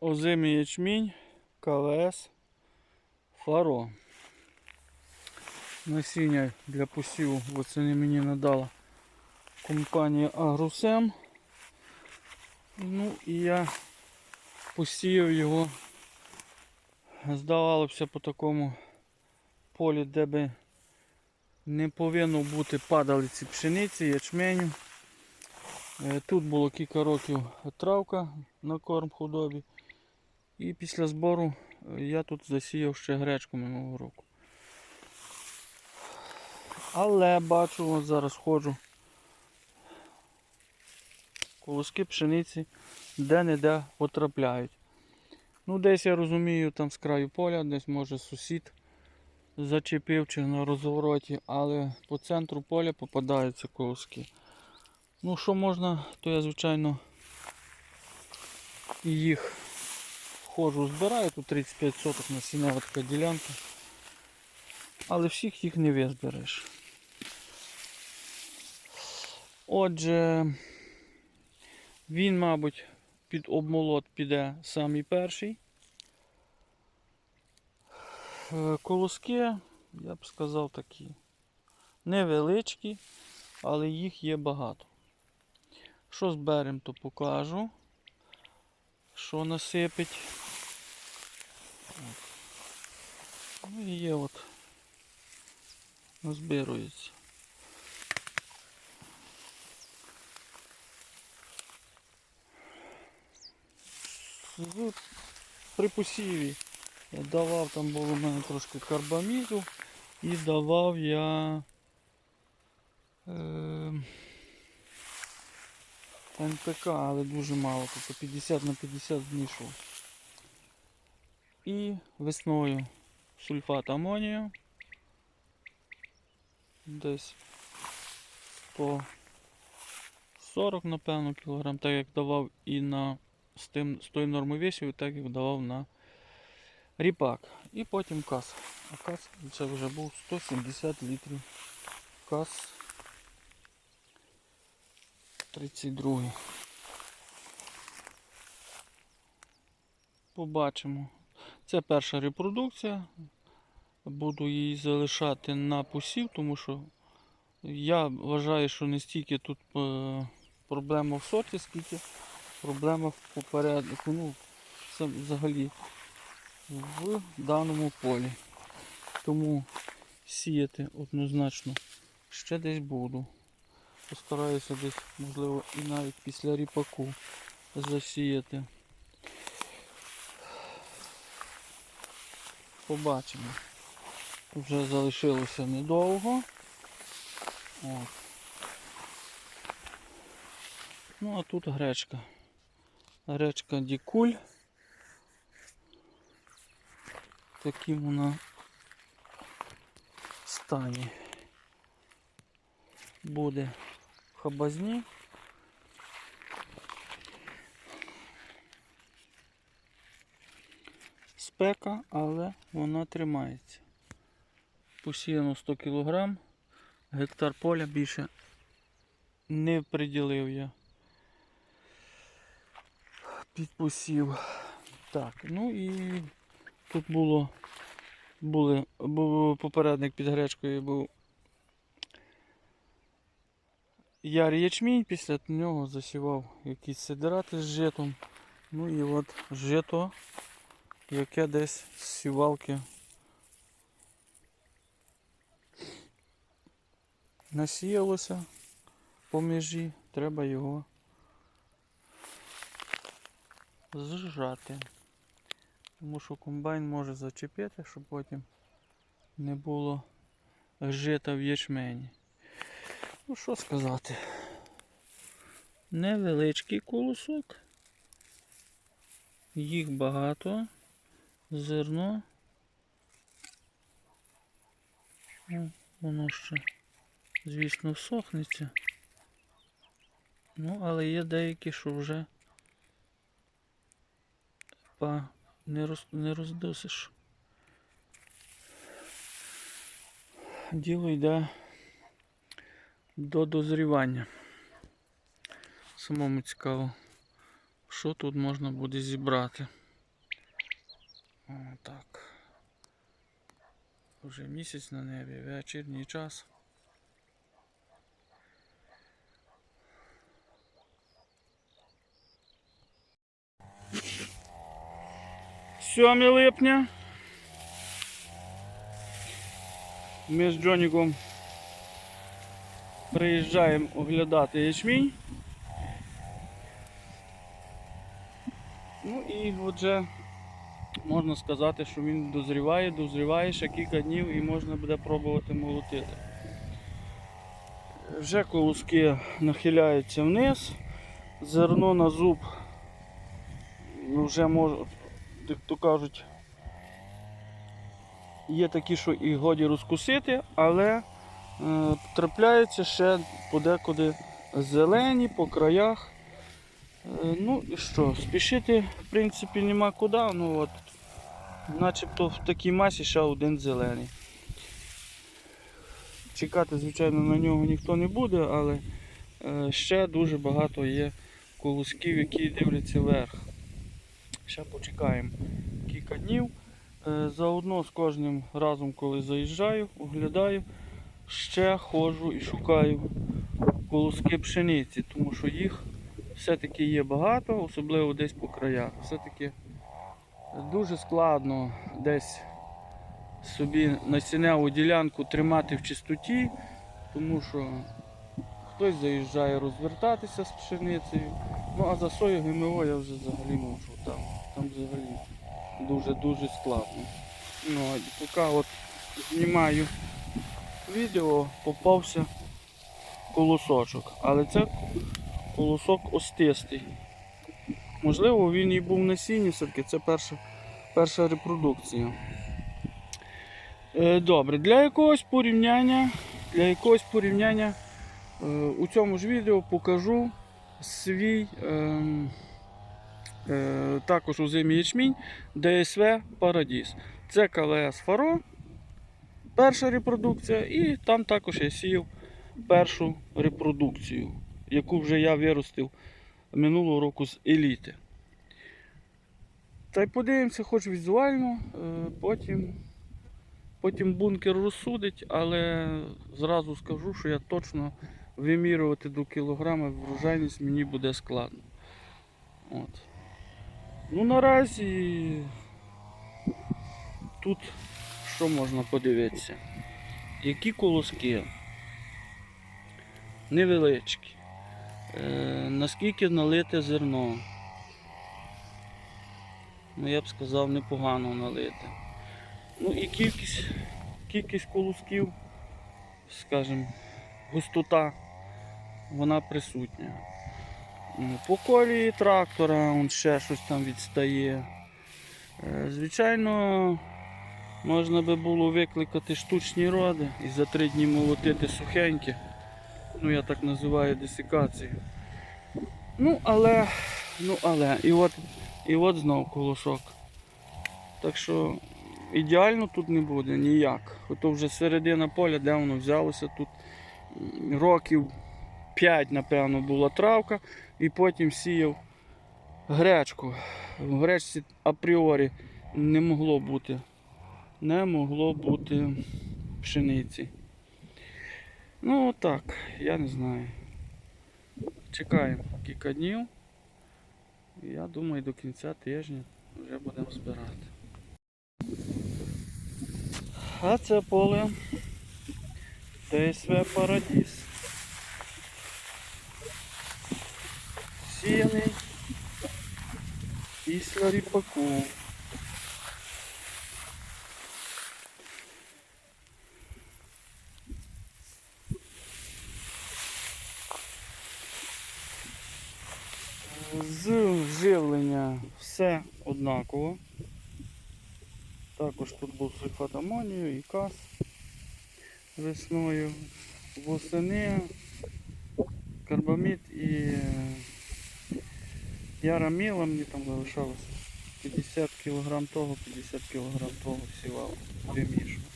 озимий ячмінь, КВС, фаро. Насіння для посіву восени мені надала компанія Агрусем. Ну і я посіяв його, здавалося по такому полі, де би не повинно бути падалиці пшениці, ячменю. Е, Тут було кілька років травка на корм худобі. І після збору е, я тут засіяв ще гречку минулого року. Але бачу, от зараз ходжу. Колоски пшениці де-не-де потрапляють. Ну, десь я розумію, там з краю поля, десь може сусід зачепив чи на розвороті, але по центру поля попадаються колоски. Ну, що можна, то я, звичайно, і їх ходжу, збираю. Тут 35 соток насіннева така ділянка. Але всіх їх не визбереш. Отже, він, мабуть, під обмолот піде самий перший. Е, Колоски, я б сказав, такі невеличкі, але їх є багато. Що зберемо, то покажу. Що насипить. От. Ну і є от. Назбирується. З- При посіві я давав, там було в мене трошки карбаміду і давав я е, НПК, але дуже мало, тобто 50 на 50 змішував. І весною сульфат амонію. Десь по 40, напевно, кілограм, так як давав і на з, тим, з тою нормовесію, так як давав на ріпак. І потім кас. А кас це вже був 170 літрів. Кас 32. Побачимо. Це перша репродукція. Буду її залишати на посів, тому що я вважаю, що не стільки тут е, проблема в сорті, скільки проблема в попереднику. Ну, взагалі в даному полі. Тому сіяти однозначно ще десь буду. Постараюся десь, можливо, і навіть після ріпаку засіяти. Побачимо. Вже залишилося недовго. От. Ну а тут гречка. Гречка Дікуль. Таким вона стані. Буде хабазні. Спека, але вона тримається. Посіяно 100 кг. Гектар поля більше не приділив я під посів. Так, ну і тут було були, був попередник під гречкою був ярий ячмінь, після нього засівав якісь сидирати з житом. Ну і от жито, яке десь з сівалки насіялося по межі, треба його зжати. Тому що комбайн може зачепити, щоб потім не було жита в ячмені. Ну що сказати? Невеличкий колосок. Їх багато. Зерно. Воно ще, звісно, всохнеться. Ну, але є деякі, що вже па не, роз, не роздосиш. Діло йде до дозрівання. Самому цікаво, що тут можна буде зібрати. О, так. Вже місяць на небі, вечірній час. Сьоме липня. Ми з Джоніком приїжджаємо оглядати ячмінь. Ну і отже, можна сказати, що він дозріває, дозріває ще кілька днів і можна буде пробувати молотити. Вже колоски нахиляються вниз, зерно на зуб ну, вже може, як то кажуть, є такі, що і годі розкусити, але трапляються ще подекуди зелені по краях. Е, ну і що, спішити в принципі нема куди, ну от, начебто в такій масі ще один зелений. Чекати, звичайно, на нього ніхто не буде, але е, ще дуже багато є колосків, які дивляться вверх. Ще почекаємо кілька днів. Е, Заодно з кожним разом, коли заїжджаю, оглядаю, ще ходжу і шукаю колоски пшениці, тому що їх все-таки є багато, особливо десь по краях. Все-таки дуже складно десь собі насінневу ділянку тримати в чистоті, тому що хтось заїжджає розвертатися з пшеницею. Ну а за сою ГМО я вже взагалі мовчу. Там, там взагалі дуже-дуже складно. Ну, поки от знімаю відео, попався колосочок. Але це колосок остистий. Можливо, він і був на сіні, все-таки це перша, перша репродукція. Е, Добре, для якогось порівняння, для якогось порівняння е, у цьому ж відео покажу свій ем, е, також у зимі ячмінь ДСВ Парадіс. Це КЛС Фаро, перша репродукція, і там також я сіяв першу репродукцію, яку вже я виростив минулого року з еліти. Та й подивимося, хоч візуально, е, потім, потім бункер розсудить, але зразу скажу, що я точно вимірювати до кілограма врожайність мені буде складно. От. Ну наразі тут що можна подивитися? Які колоски? Невеличкі. Е, наскільки налите зерно? Ну, я б сказав, непогано налите. Ну і кількість, кількість колосків, скажімо, густота, вона присутня. Ну, По колії трактора он ще щось там відстає. Е, Звичайно, можна би було викликати штучні роди і за три дні молотити сухенькі. Ну, я так називаю десикацію. Ну, але, ну, але, і от, і от знов колосок. Так що ідеально тут не буде ніяк. Ото вже середина поля, де воно взялося тут років 5, напевно, була травка, і потім сіяв гречку. В гречці апріорі не могло бути. Не могло бути пшениці. Ну так, я не знаю. Чекаємо кілька днів. Я думаю, до кінця тижня вже будемо збирати. А це поле ТСВ Парадіс. Сіяний після ріпаку. З живлення все однаково. Також тут був сульфат амонію і каз весною. Восени карбамід і е, яраміла мені там залишалося 50 кг того, 50 кг того всівав, вимішував.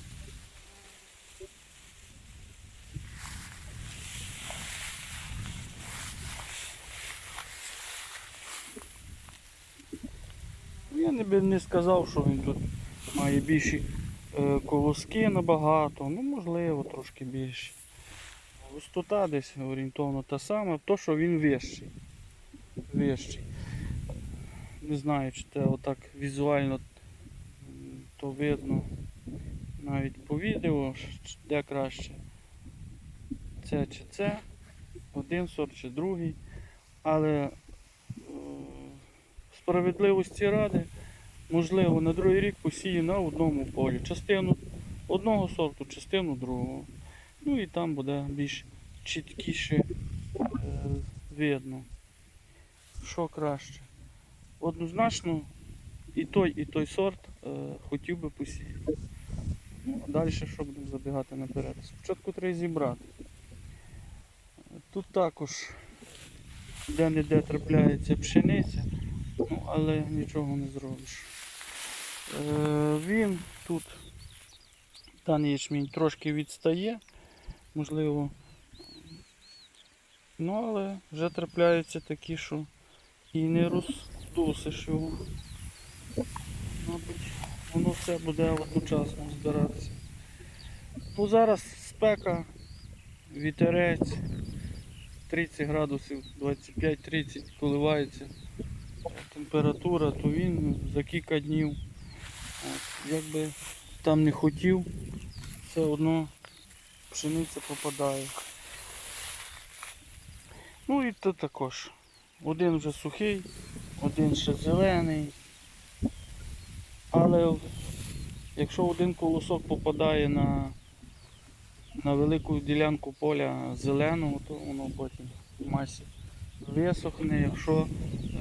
Я не би не сказав, що він тут має більші е, колоски набагато, ну можливо трошки більше. Густота десь орієнтовно та сама, то що він вищий. Вищий. Не знаю, чи це отак візуально то видно навіть по відео, де краще. Це чи це, один сорт чи другий. Але е, справедливості ради, можливо, на другий рік посію на одному полі. Частину одного сорту, частину другого. Ну і там буде більш чіткіше е, видно, що краще. Однозначно, і той, і той сорт е, хотів би посіяти. Ну, а далі що будемо забігати наперед? Спочатку треба зібрати. Тут також де-не-де трапляється пшениця, ну, але нічого не зробиш. Е, він тут, даний ячмінь трошки відстає, можливо. Ну, але вже трапляються такі, що і не роздусиш його. Мабуть, воно все буде одночасно збиратися. Ну зараз спека, вітерець, 30 градусів, 25-30 коливається температура, то він за кілька днів, як би там не хотів, все одно пшениця попадає. Ну і то також. Один вже сухий, один ще зелений. Але якщо один колосок попадає на, на велику ділянку поля зеленого, то воно потім в масі висохне, якщо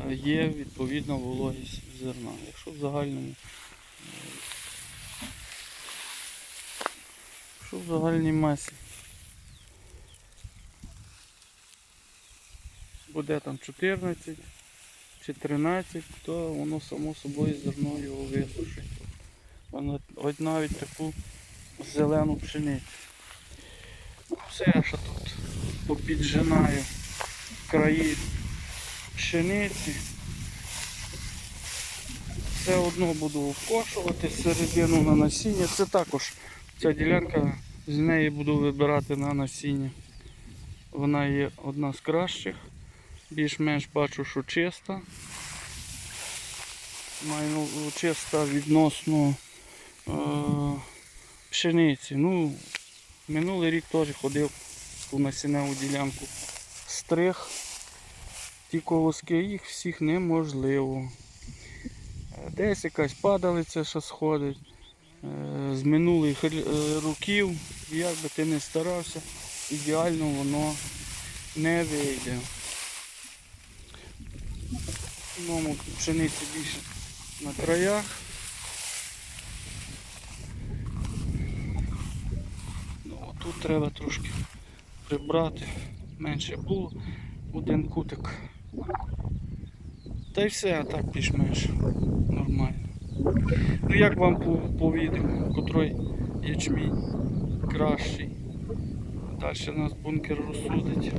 е, є відповідна вологість зерна. Якщо в загальному якщо в загальній масі буде там 14 чи 13, то воно само собою зерно його висушить. Воно, от навіть таку зелену пшеницю. Ну, Все, ще тут попіджинаю краї пшениці. Все одно буду вкошувати середину на насіння. Це також ця ділянка, з неї буду вибирати на насіння. Вона є одна з кращих. Більш-менш бачу, що чиста. Маю чиста відносно е, пшениці. Ну, минулий рік теж ходив у насінневу ділянку. Стриг. Ті колоски, їх всіх неможливо. Е, Десь якась падалиця що сходить. Е, З минулих е, років, як би ти не старався, ідеально воно не вийде. В пшениці більше на краях. Ну, тут треба трошки прибрати, менше було, один кутик. Та й все, а так більш-менш нормально. Ну як вам по, котрий ячмінь кращий. Далі нас бункер розсудить.